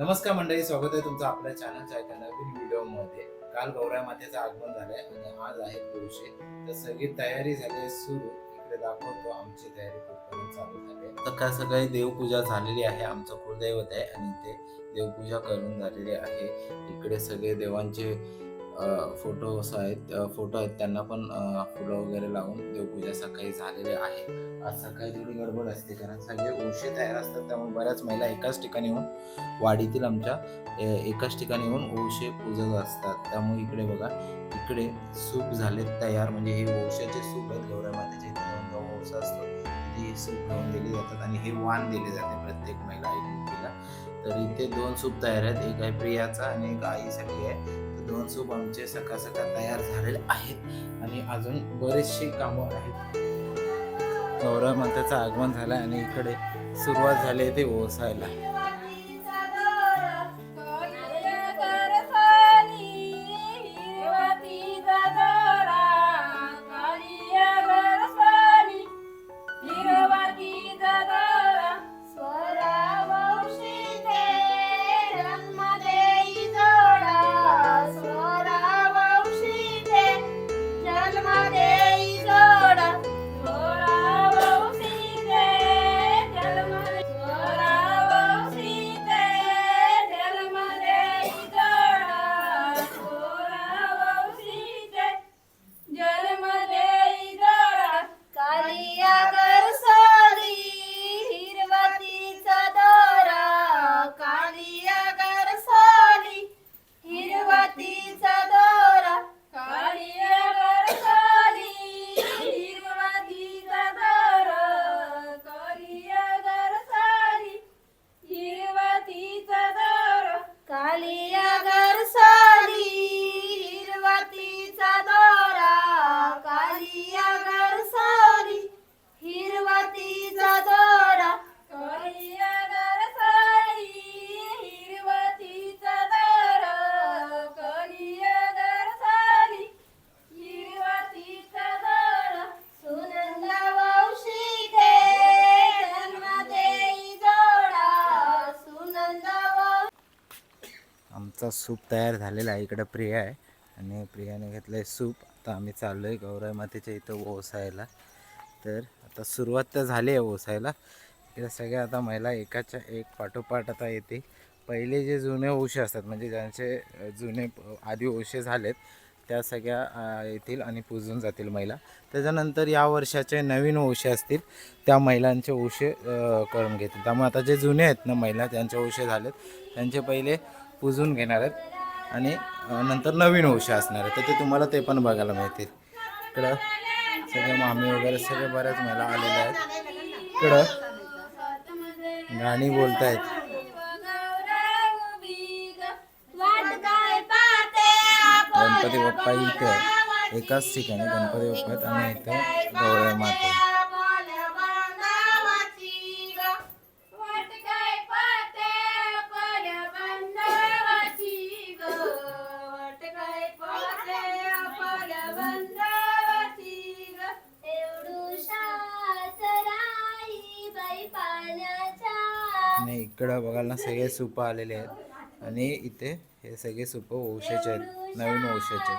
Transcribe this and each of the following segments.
नमस्कार मंडळी स्वागत आहे तुमचं आपल्या चॅनलच्या एका नवीन व्हिडिओमध्ये. काल गौराय मातेचं आगमन झालंय आणि आज आहे पुरुषे तर सगळी तयारी झाली सुरू. इकडे दाखवतो आमची तयारी कुठपर्यंत चालू झाली आहे. सकाळ सकाळी देवपूजा झालेली आहे आमचं कुलदैवत आहे आणि ते देवपूजा करून झालेली आहे. इकडे सगळे देवांचे फोटोज आहेत फोटो आहेत त्यांना पण फुलं वगैरे लावून देवपूजा सकाळी झालेली आहे. आज सकाळी थोडी गडबड असते कारण सगळे उशी तयार असतात त्यामुळे बऱ्याच महिला एकाच ठिकाणी येऊन वाडीतील आमच्या एकाच ठिकाणी येऊन ओशे पूजत असतात. त्यामुळे इकडे बघा इकडे सूप झाले तयार म्हणजे हे ओशाचे सूप आहेत गौरा मातेचे जेव्हा ओसा असतो तिथे हे सूप घेऊन दिले जातात आणि हे वाण दिले जाते प्रत्येक महिला एकमेकीला तर इथे दोन सूप तयार आहेत एक आहे प्रियाचा आणि एक आईसाठी आहे. दोन सूप आमचे सकाळ सकाळ तयार झालेले आहेत आणि अजून बरेचसे कामं आहेत. गौरव मातेचं आगमन झालं आणि इकडे सुरुवात झाली आहे ते ओसायला. आजचा सूप तयार झालेला आहे. इकडं प्रिया आहे आणि प्रियाने घेतलं आहे सूप. आता आम्ही चाललो आहे गौराई मातेच्या इथं ओसायला. तर आता सुरुवात तर झाली आहे ओसायला. इकडे सगळ्या आता महिला एकाच्या एक पाठोपाठ आता येते. पहिले जे जुने ओशे असतात म्हणजे ज्यांचे जुने आधी ओशे झालेत त्या सगळ्या येतील आणि पूजून जातील महिला. त्याच्यानंतर या वर्षाचे नवीन ओशे असतील त्या महिलांचे ओशे करून घेतील. त्यामुळे आता जे जुने आहेत ना महिला त्यांचे ओशे झालेत. त्यांचे पहिले पुजून घेणार आहेत. आणि नंतर नवीन उशा असणार आहेत. तर ते तुम्हाला ते पण बघायला मिळतील. इकडं सगळे मामी वगैरे सगळे बऱ्याच महिला आलेल्या आहेत. इकडं गाणी बोलतायत. गणपती बाप्पा इथं एकाच ठिकाणी गणपती बाप्पा आहेत आणि इथं गौराई माता आणि इकडं बघायला ना सगळे सूप आलेले आहेत. आणि इथे हे सगळे सूप ओशाचे आहेत नवीन ओशाचे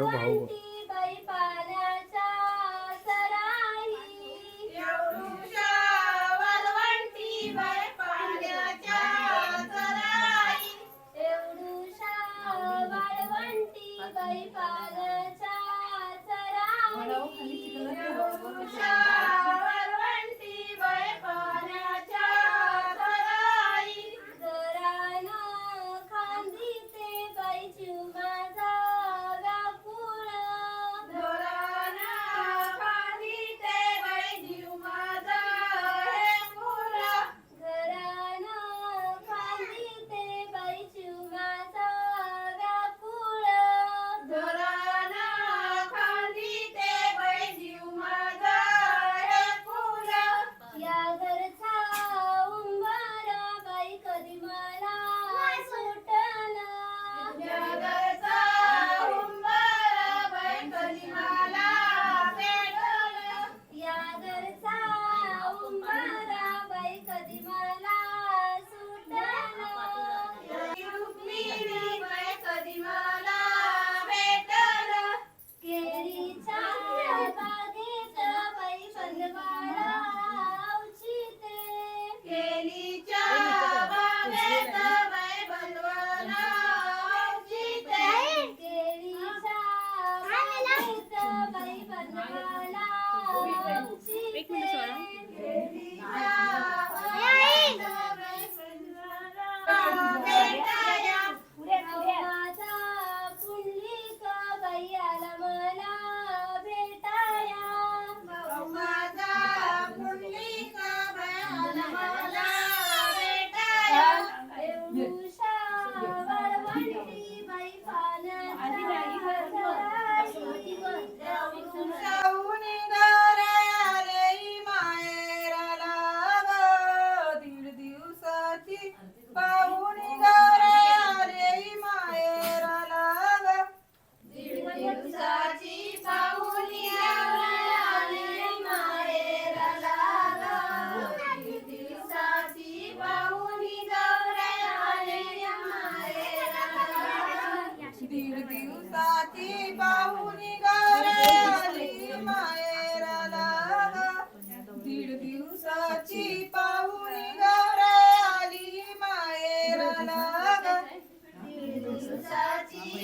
Đồ bộ. एक मिनिट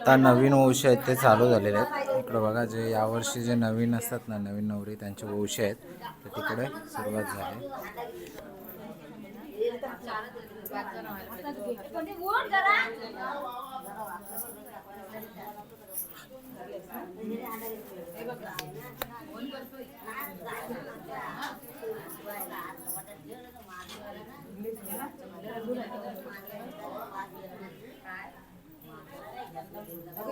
आता नवीन वंश आहेत ते चालू झालेले आहेत. इकडं बघा जे यावर्षी जे नवीन असतात ना नवीन नवरी त्यांचे वंश आहेत. तर तिकडे सुरुवात झाली.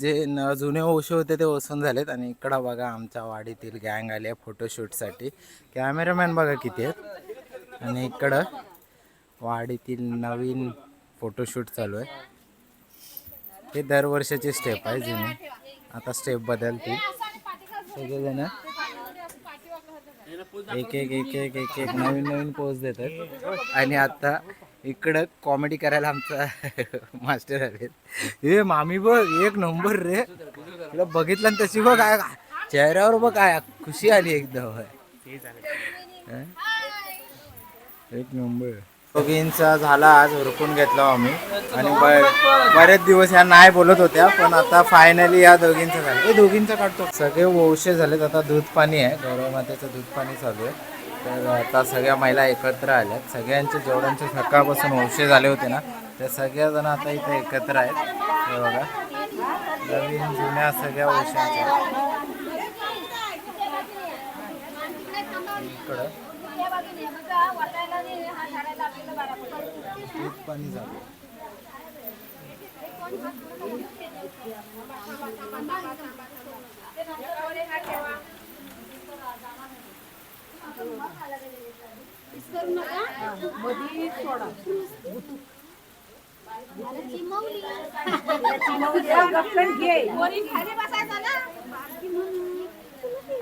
जे न जुने वंशे होते ते वसून झालेत आणि इकडं बघा आमच्या वाडीतील गँग आली आहे फोटोशूटसाठी. कॅमेरामॅन बघा किती आहेत. आणि इकडं वाडीतील नवीन फोटोशूट चालू आहे. हे दरवर्षाची स्टेप आहे जुनी. आता स्टेप बदलतील सगळेजण एक एक एक एक एक एक नवीन नवीन पोज देतात. आणि आता इकडं कॉमेडी करायला आमचा मास्टर आले हे मामी बघ एक नंबर रे. तुला बघितलं ना तशी बघ काय चेहऱ्यावर बघ काय खुशी आली एकदम. एक नंबर दोघींचा झाला आज हुरकून घेतला आम्ही. आणि ब- बरेच दिवस ह्या नाही बोलत होत्या पण आता फायनली या दोघींचं झालं. हे दोघींचं काढतो. सगळे वंशे झालेत आता दूध पाणी आहे. गौरव मातेचं दूध पाणी चालू आहे. तर आता सगळ्या महिला एकत्र आल्यात. सगळ्यांचे जेवढ्यांचे सकाळपासून वंशे झाले होते ना त्या सगळ्याजण आता इथे एकत्र आहेत. हे बघा. नवीन जुन्या सगळ्या वंशांच्या इकडं. पाणी चालू ठेवा मधी सोडा. गप्पन घे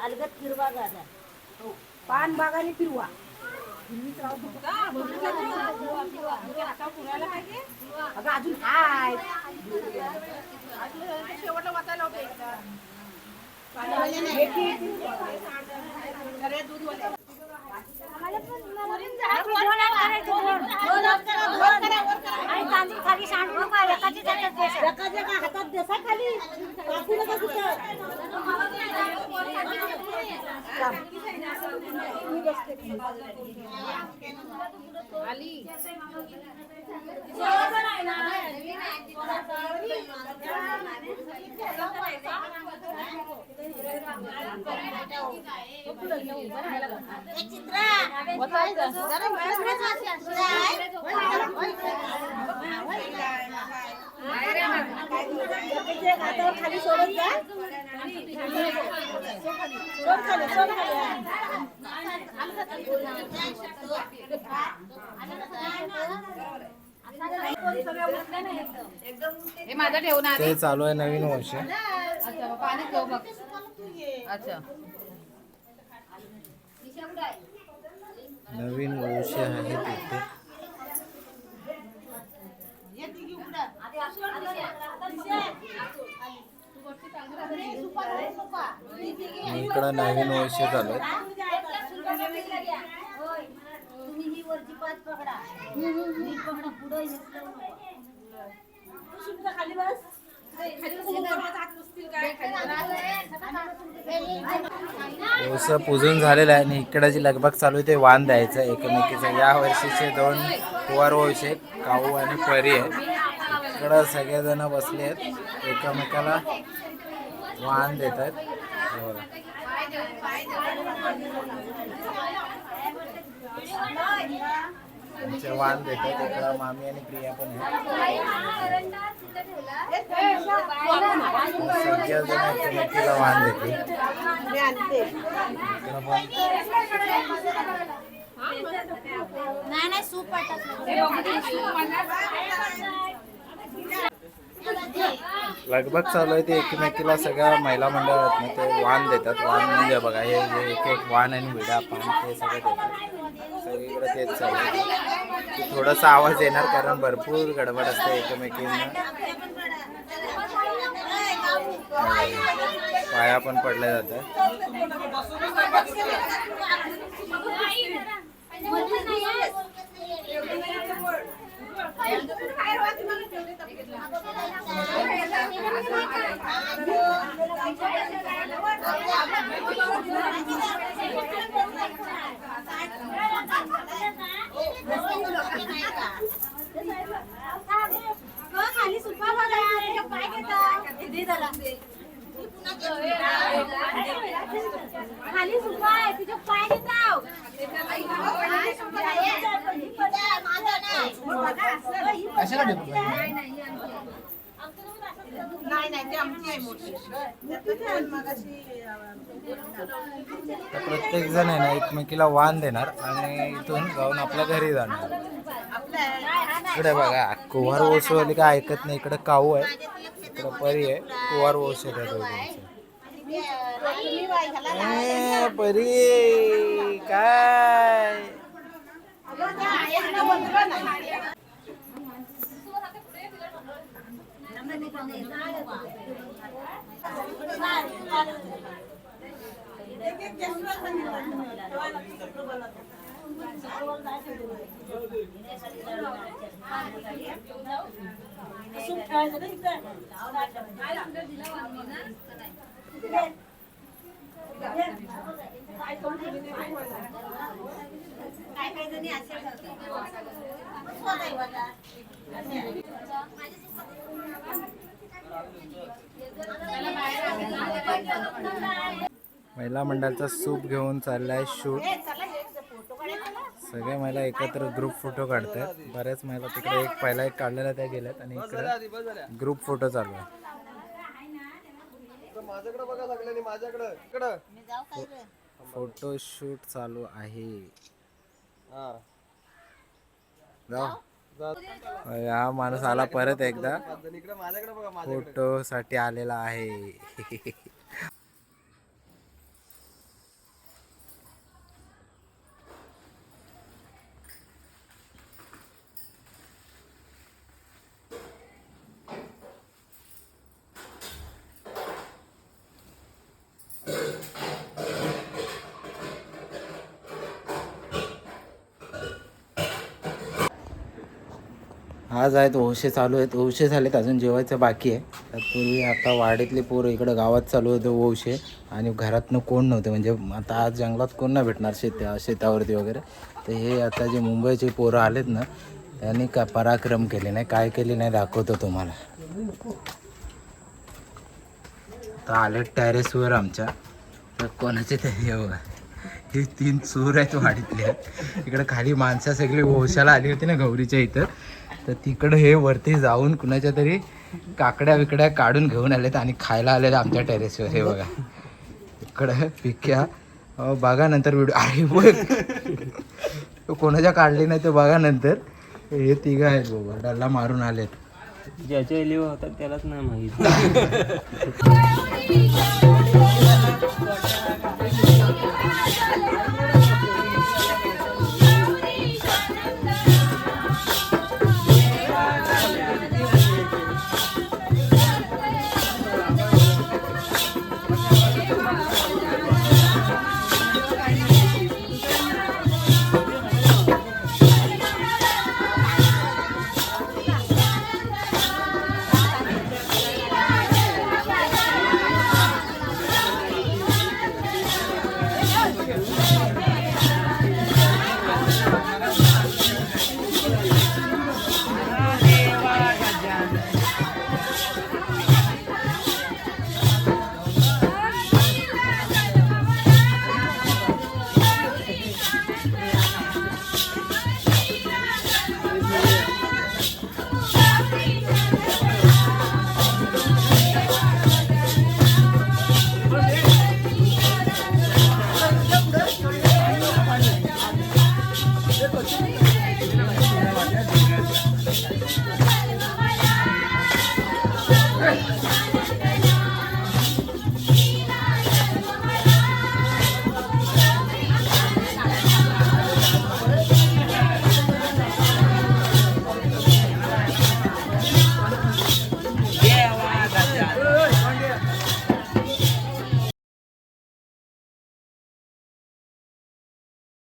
अलगत फिरवा गाजा पान बागाने फिरवा अगं अजून हाय शेवटला वाचायला होते खाली हातात देसा खाली कुठं खाली सोडत जा सोड खाली सोड खाली हे माझं ठेवणार ते चालू आहे नवीन वर्ष. अच्छा पाणी ठेव बघ. अच्छा. नवीन वर्ष आहे तिथे. इकडं नवीन वर्ष चालू आहे. तुम्ही ही वरची पाच पकडा. नीट पकडा पुढे खाली बस. व्यवस पूजून झालेलं आहे आणि इकडं जी लगबग चालू आहे. ते वाण द्यायचं एकमेकीचं. या वर्षीचे दोन कुवार वंश आहेत काऊ आणि परी आहे इकडं सगळेजण बसले आहेत. एकमेकाला वाण देत आहेत हे बघा. त्यांचे वाण देत आहेत इकडं मामी आणि प्रिया पण आहेत. सगळेजण एकमेकीला वाण देते नाही नाही. सूप लगबग चालू आहे ते एकमेकीला सगळ्या महिला मंडळात ते वाण देतात. वाण म्हणजे बघा हे जे एक एक वाण आणि विडा पान ते सगळं देतात. सगळीकडे तेच चालू आहे थोडासा आवाज येणार कारण भरपूर गडबड असते एकमेकींना पाया पण पडल्या जातात खाली सुपा बघा पाय घेता खाली सुपा आहे तिचे पाय घेता नाही नाही ते आमची आहे मोठी तर प्रत्येक जण आहे ना एकमेकीला वाण देणार आणि इथून जाऊन आपल्या घरी जाणार. इकडे बघा कुवार ओसवली का ऐकत नाही. इकडे काऊ आहे इकडे परी आहे. कुवार ओस आहे त्या दोघांचं ए, परी काय महिला मंडळाचा सूप घेऊन चाललाय शूट. सगळ्या महिला एकत्र ग्रुप फोटो काढतात. बऱ्याच महिला तिकडे एक पहिला एक काढलेला त्या गेल्यात आणि इकडे ग्रुप फोटो चालू आहे. माझ्याकडे बघा लागल्याने माझ्याकडे. इकडं. फोटो शूट चालू आहे. हा. माणूस आला परत एकदा. इकडे माझ्याकडे बघा माझ्या फोटो साठी आलेला आहे. आज आहेत ओशे चालू आहेत. ओशे झालेत अजून जेवायचं बाकी आहे. तत्पूर्वी आता वाडीतले पोरं इकडं गावात चालू होते ओशे आणि घरातनं कोण नव्हते. म्हणजे आता आज जंगलात कोण नाही भेटणार शेत शेतावरती वगैरे. तर हे आता जे मुंबईचे पोरं आलेत ना त्यांनी का पराक्रम केले नाही काय केले नाही दाखवतो तुम्हाला. तर आले टॅरेसवर आमच्या. तर कोणाचे तरी हे बघा. हे तीन चोर आहेत वाडीतले. इकडं खाली माणसं सगळी ओशाला आली होती ना गौरीच्या इथं. तर तिकडं हे वरती जाऊन कुणाच्या तरी काकड्या विकड्या काढून घेऊन आलेत आणि खायला आलेत आमच्या टेरेसवर हे बघा. इकडं पिक्या. अहो, बघा नंतर व्हिडिओ अरे बघ तो कोणाच्या काढली नाही ते बघा नंतर. हे तिघं आहेत बाबा. डल्ला मारून आलेत. ज्याच्या एलिवा होतात त्यालाच नाही माहीत.